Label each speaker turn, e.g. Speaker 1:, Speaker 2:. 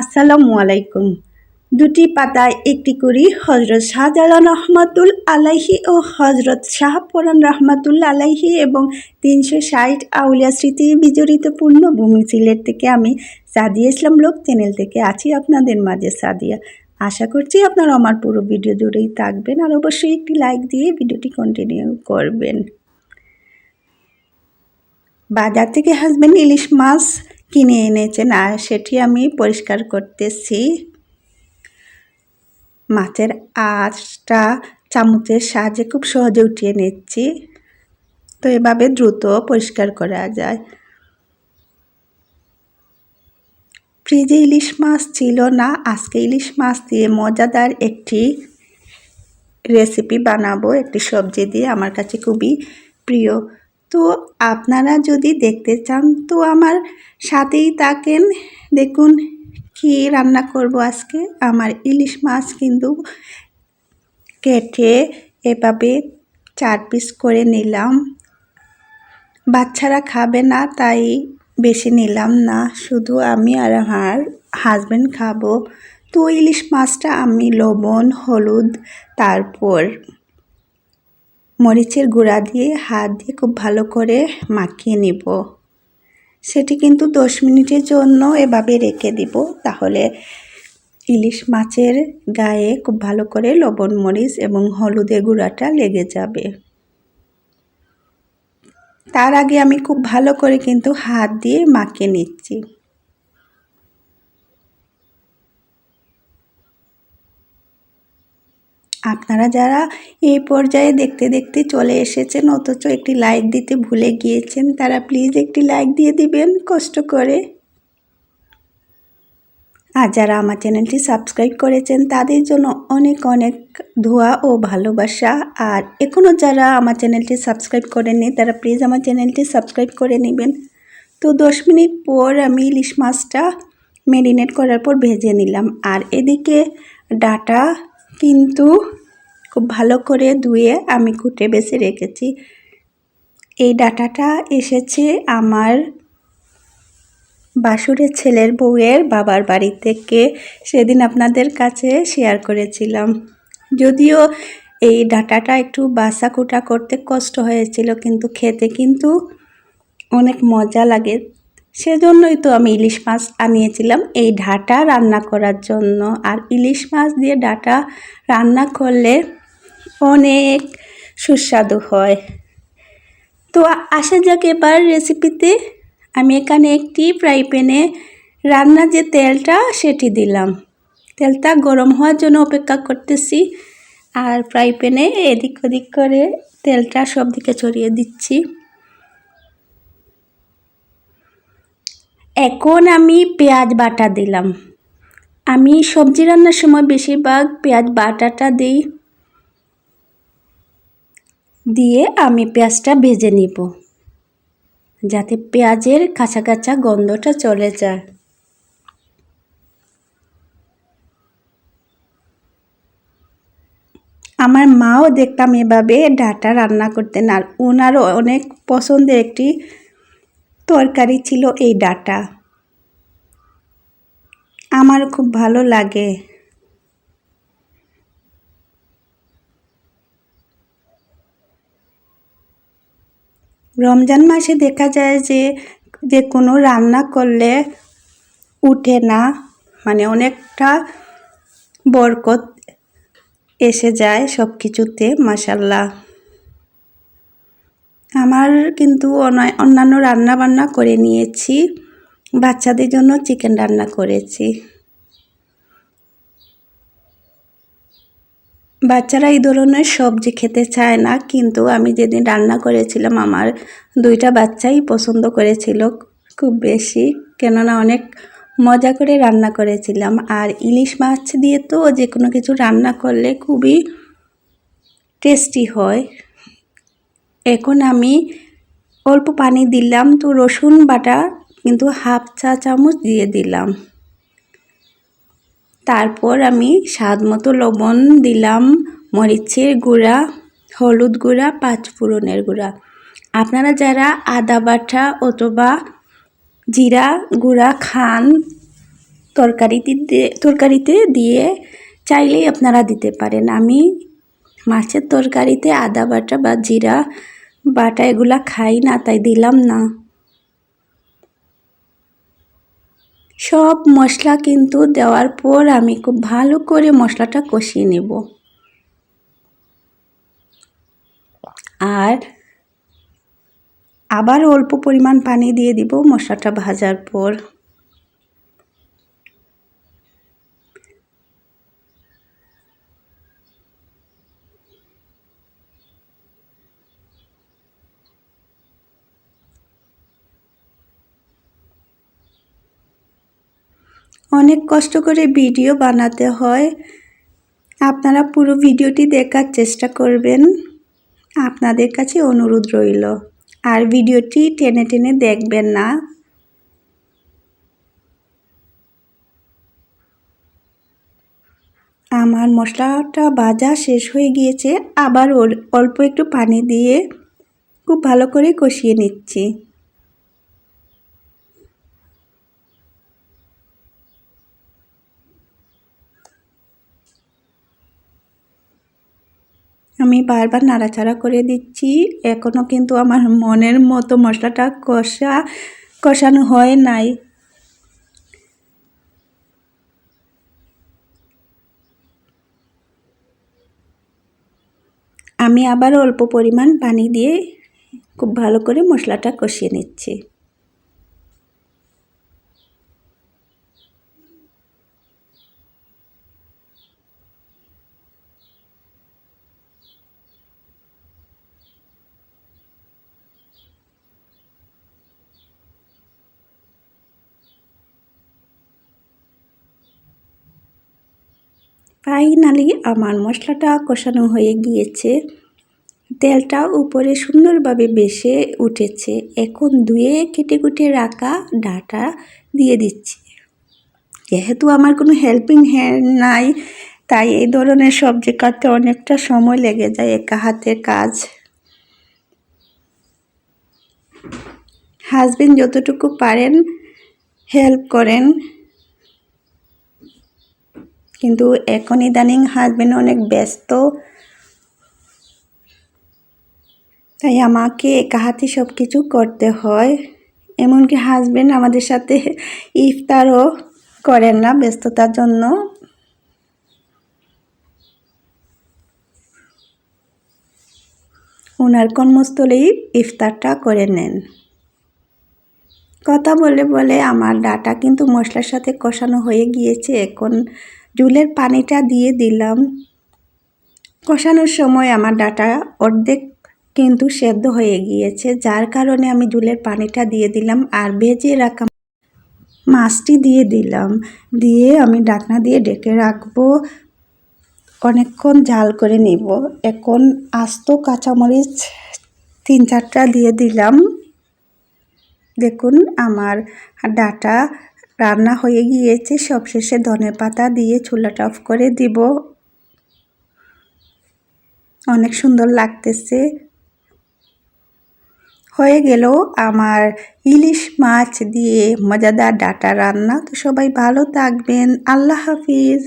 Speaker 1: আসসালামু আলাইকুম। দুটি পাতায় একটি করি হজরত শাহজালাল রহমাতুল আলাইহি ও হজরত শাহপরান রহমাতুল আলাইহি এবং তিনশো ষাট আউলিয়া স্মৃতি বিজড়িত পূর্ণভূমি সিলেট থেকে আমি সাদিয়া ইসলাম লোক চ্যানেল থেকে আছি আপনাদের মাঝে সাদিয়া। আশা করছি আপনারা আমার পুরো ভিডিও জুড়েই থাকবেন আর অবশ্যই একটি লাইক দিয়ে ভিডিওটি কন্টিনিউ করবেন। বাজার থেকে হাজবেন্ড ইলিশ মাছ কিনে এনেছেন আর সেটি আমি পরিষ্কার করতেছি। মাছের আঁচটা চামচের সাহায্যে খুব সহজে উঠিয়ে নিচ্ছি। তো এভাবে দ্রুত পরিষ্কার করা যায়। ফ্রিজে ইলিশ মাছ ছিল না, আজকে ইলিশ মাছ দিয়ে মজাদার একটি রেসিপি বানাবো, একটি সবজি দিয়ে। আমার কাছে খুবই প্রিয় তো আপনারা যদি দেখতে চান, তো আমার সাথেই থাকেন। দেখুন কি রান্না করব আজকে। আমার ইলিশ মাছ কিন্তু কেটে এভাবে চার পিস করে নিলাম। বাচ্চারা খাবে না, তাই বেশি নিলাম না। শুধু আমি আর আমার হাজব্যান্ড খাব। তো ইলিশ মাছটা আমি লবণ, হলুদ, তারপর মরিচের গুঁড়া দিয়ে হাত দিয়ে খুব ভালো করে মাখিয়ে নিব। সেটি কিন্তু দশ মিনিটের জন্য এভাবে রেখে দিব। তাহলে ইলিশ মাছের গায়ে খুব ভালো করে লবণ, মরিচ এবং হলুদের গুঁড়াটা লেগে যাবে। তার আগে আমি খুব ভালো করে কিন্তু হাত দিয়ে মাখিয়ে নিচ্ছি। আপনারা যারা এই পর্যায়ে দেখতে দেখতে চলে এসেছেন, অথচ একটি লাইক দিতে ভুলে গিয়েছেন, তারা প্লিজ একটি লাইক দিয়ে দিবেন, কষ্ট করে। আর যারা আমার চ্যানেলটি সাবস্ক্রাইব করেছেন, তাদের জন্য অনেক অনেক ধোয়া ও ভালোবাসা। আর এখনও যারা আমার চ্যানেলটি সাবস্ক্রাইব করেননি, তারা প্লিজ আমার চ্যানেলটি সাবস্ক্রাইব করে নেবেন। তো দশ মিনিট পর আমি ইলিশ মাছটা ম্যারিনেট করার পর ভেজে নিলাম। আর এদিকে ডাটা কিন্তু খুব ভালো করে ধুয়ে আমি কুটে বেছে রেখেছি। এই ডাটাটা এসেছে আমার বাসুরের ছেলের বউয়ের বাবার বাড়ি থেকে। সেদিন আপনাদের কাছে শেয়ার করেছিলাম। যদিও এই ডাটাটা একটু বাসা কুটা করতে কষ্ট হয়েছিল, কিন্তু খেতে কিন্তু অনেক মজা লাগে। সেজন্যই তো আমি ইলিশ মাছ আনিয়েছিলাম এই ডাটা রান্না করার জন্য। আর ইলিশ মাছ দিয়ে ডাটা রান্না করলে অনেক সুস্বাদু হয়। তো আসা যাক এবার রেসিপিতে আমি এখানে একটি ফ্রাই প্যানে রান্না যে তেলটা, সেটি দিলাম। তেলটা গরম হওয়ার জন্য অপেক্ষা করতেছি আর ফ্রাই প্যানে এদিক ওদিক করে তেলটা সব দিকে ছড়িয়ে দিচ্ছি। এখন আমি পেঁয়াজ বাটা দিলাম। আমি সবজি রান্নার সময় বেশিরভাগ পেঁয়াজ বাটাটা দিই। দিয়ে আমি পেঁয়াজটা ভেজে নিব, যাতে পেঁয়াজের কাঁচা কাঁচা গন্ধটা চলে যায়। আমার মাও দেখতাম এভাবে ডাটা রান্না করতেন আর ওনারও অনেক পছন্দের একটি তরকারি ছিল এই ডাটা। আমার খুব ভালো লাগে। রমজান মাসে দেখা যায় যে যে কোনো রান্না করলে উঠে না মানে অনেকটা বরকত এসে যায় সব কিছুতে মাসাল্লাহ আমার কিন্তু অন্যান্য রান্না বান্না করে নিয়েছি, বাচ্চাদের জন্য চিকেন রান্না করেছি। বাচ্চারা এই ধরনের সবজি খেতে চায় না, কিন্তু আমি যেদিন রান্না করেছিলাম, আমার দুইটা বাচ্চাই পছন্দ করেছিল খুব বেশি। কেননা অনেক মজা করে রান্না করেছিলাম। আর ইলিশ মাছ দিয়ে তো যে কোনো কিছু রান্না করলে খুবই টেস্টি হয়। এখন আমি অল্প পানি দিলাম, তো রসুন বাটা, কিন্তু হাফ চা চামচ দিয়ে দিলাম। তারপর আমি স্বাদ মতো লবণ দিলাম, মরিচের গুঁড়া, হলুদ গুঁড়া পাঁচফোড়নের গুঁড়া। আপনারা যারা আদা বাটা অথবা জিরা গুঁড়া খান, তরকারিতে তরকারিতে দিয়ে চাইলেই আপনারা দিতে পারেন। আমি মাছের তরকারিতে আদা বাটা বা জিরা বাটা এগুলা খাই না, তাই দিলাম না। সব মশলা কিন্তু দেওয়ার পর আমি খুব ভালো করে মশলাটা কষিয়ে নেব। আর আবার অল্প পরিমাণ পানি দিয়ে দিব মশলাটা ভাজার পর। অনেক কষ্ট করে ভিডিও বানাতে হয়। আপনারা পুরো ভিডিওটি দেখার চেষ্টা করবেন। আপনাদের কাছে অনুরোধ রইল। আর ভিডিওটি টেনে টেনে দেখবেন না। আমার মশলাটা ভাজা শেষ হয়ে গিয়েছে। আবার অল্প একটু পানি দিয়ে খুব ভালো করে কষিয়ে নিচ্ছি। আমি বারবার নাড়াচাড়া করে দিচ্ছি। এখনও কিন্তু আমার মনের মতো মশলাটা কষা, কষানো হয় নাই। আমি আবার অল্প পরিমাণ পানি দিয়ে খুব ভালো করে মশলাটা কষিয়ে নিচ্ছি। ফাইনালি আমার মশলাটা কষানো হয়ে গিয়েছে। তেলটা উপরে সুন্দরভাবে বেশে উঠেছে। এখন ধুয়ে কেটে কুটে রাখা ডাটা দিয়ে দিচ্ছি। যেহেতু আমার কোনো হেল্পিং হ্যান্ড নাই, তাই এই ধরনের সবজি কাটতে অনেকটা সময় লেগে যায় একা হাতের কাজ। হাজবেন্ড যতটুকু পারেন হেল্প করেন। কিন্তু এখন ইদানিং হাজবেন্ড অনেক ব্যস্ত। তাই আমাকে একা হাতে সব কিছু করতে হয়। এমনকি হাজবেন্ড আমাদের সাথে ইফতারও করেন না ব্যস্ততার জন্য। ওনার কর্মস্থলেই ইফতারটা করে নেন। কথা বলে বলে আমার ডাটা কিন্তু মশলার সাথে কষানো হয়ে গিয়েছে। এখন জুলের পানিটা দিয়ে দিলাম। কষানোর সময় আমার ডাটা অর্ধেক কিন্তু সেদ্ধ হয়ে গিয়েছে, যার কারণে আমি জুলের পানিটা দিয়ে দিলাম আর ভেজে রাখা মাছটি দিয়ে দিলাম। দিয়ে আমি ডাকনা দিয়ে ডেকে রাখব। অনেকক্ষণ জাল করে নিব। এখন আস্ত কাঁচামরিচ তিন চারটা দিয়ে দিলাম। দেখুন, আমার ডাটা রান্না হয়ে গিয়েছে। সবশেষে ধনে পাতা দিয়ে চুলাটা অফ করে দিব। অনেক সুন্দর লাগতেছে। হয়ে গেল আমার ইলিশ মাছ দিয়ে মজাদার ডাটা রান্না। তো সবাই ভালো থাকবেন। আল্লাহ হাফিজ।